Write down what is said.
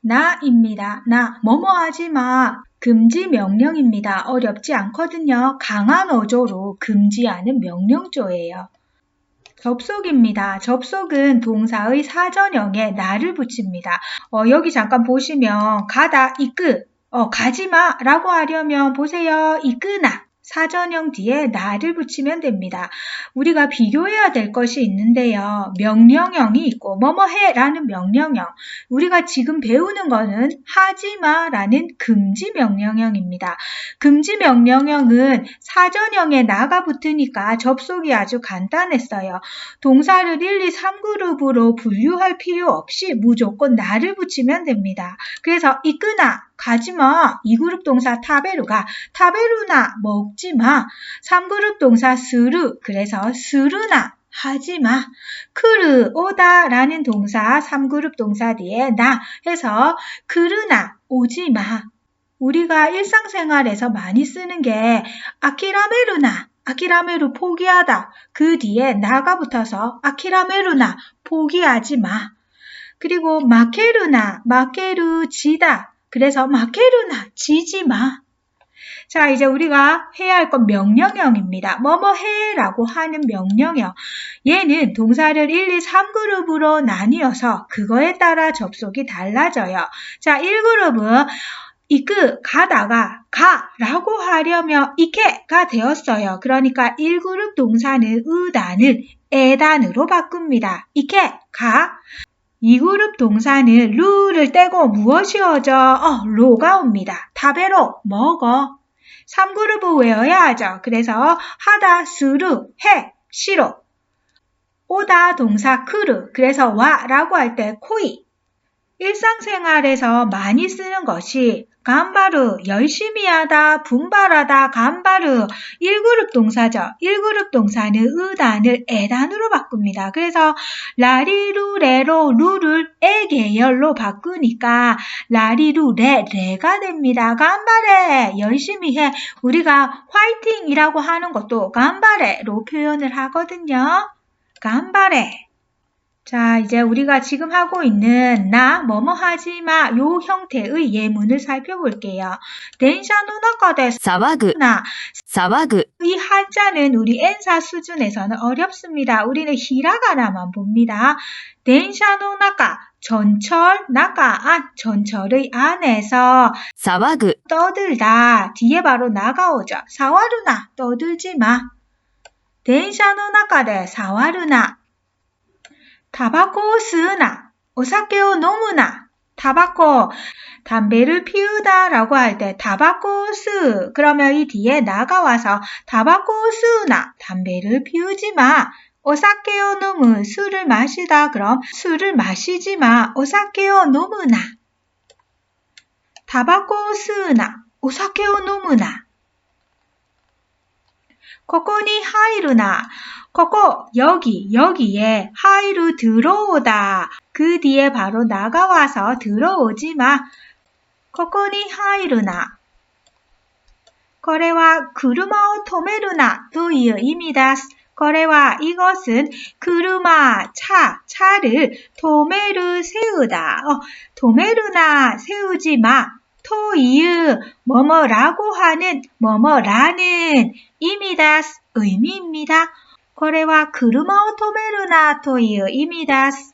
나입니다. 나 뭐뭐 하지 마. 금지 명령입니다. 어렵지 않거든요. 강한 어조로 금지하는 명령조예요. 접속입니다. 접속은 동사의 사전형에 나를 붙입니다. 어, 여기 잠깐 보시면 가다 이끄 어, 가지마 라고 하려면 보세요. 이끄나 사전형 뒤에 나를 붙이면 됩니다. 우리가 비교해야 될 것이 있는데요. 명령형이 있고 뭐뭐 해라는 명령형. 우리가 지금 배우는 거는 하지마라는 금지 명령형입니다. 금지 명령형은 사전형에 나가 붙으니까 접속이 아주 간단했어요. 동사를 1, 2, 3그룹으로 분류할 필요 없이 무조건 나를 붙이면 됩니다. 그래서 이끄나 가지마. 2그룹 동사 타베루가 타베루나 먹지마. 3그룹 동사 스루 그래서 스루나 하지마. 크르 오다 라는 동사 3그룹 동사 뒤에 나 해서 크르나 오지마. 우리가 일상생활에서 많이 쓰는 게 아키라메루나 아키라메루 포기하다. 그 뒤에 나가 붙어서 아키라메루나 포기하지 마. 그리고 마케루나 마케루 지다. 그래서 마케루나 지지 마. 자, 이제 우리가 해야 할 건 명령형입니다. 뭐뭐 해 라고 하는 명령형. 얘는 동사를 1, 2, 3그룹으로 나뉘어서 그거에 따라 접속이 달라져요. 자, 1그룹은 이끄 가다가 가라고 하려면 이케가 되었어요. 그러니까 1그룹 동사는 의단을 에단으로 바꿉니다. 이케 가 2그룹 동사는 루를 떼고 무엇이 어져? 어, 로가 옵니다. 타베로 먹어. 3그룹을 외워야 하죠. 그래서 하다, 스루, 해, 시로. 오다 동사 크루. 그래서 와라고 할 때 코이. 일상생활에서 많이 쓰는 것이 간바르, 열심히 하다, 분발하다, 간바르 1그룹 동사죠. 1그룹 동사는 의단을 에단으로 바꿉니다. 그래서 라리루, 레로, 루를 에 계열로 바꾸니까 라리루, 레, 레가 됩니다. 간바레, 열심히 해. 우리가 화이팅이라고 하는 것도 간바레로 표현을 하거든요. 간바레. 자, 이제 우리가 지금 하고 있는 나 뭐뭐 하지 마 요 형태의 예문을 살펴볼게요. 덴샤누나거데 사와그나 사와그 이 한자는 우리 엔사 수준에서는 어렵습니다. 우리는 히라가나만 봅니다. 덴샤누나가 전철 나가 아, 안 전철의 안에서 사와그 떠들다 뒤에 바로 나가오죠. 사와루나 떠들지 마. 덴샤누나가데 사와루나 타바코 스나 오사케오 노무나 타바코 담배를 피우다 라고 할 때 타바코 스 그러면 이 뒤에 나가와서 타바코 스나 담배를 피우지 마. 오사케오 노무 술을 마시다 그럼 술을 마시지 마. 오사케오 노무나 타바코 스나 오사케오 노무나 ここに入るな。ここ, 여기, 여기에 하이루 들어오다. 그 뒤에 바로 나가와서 들어오지 마. ここに入るな.これは車を止めるなという意味です。これは 이것은 그루마 차 차를 도메르 세우다. 어, 도메르나 세우지 마. 토이유 뭐뭐라고 하는 뭐뭐라는 이미다스 의미입니다. これは車を止めるなという意味です。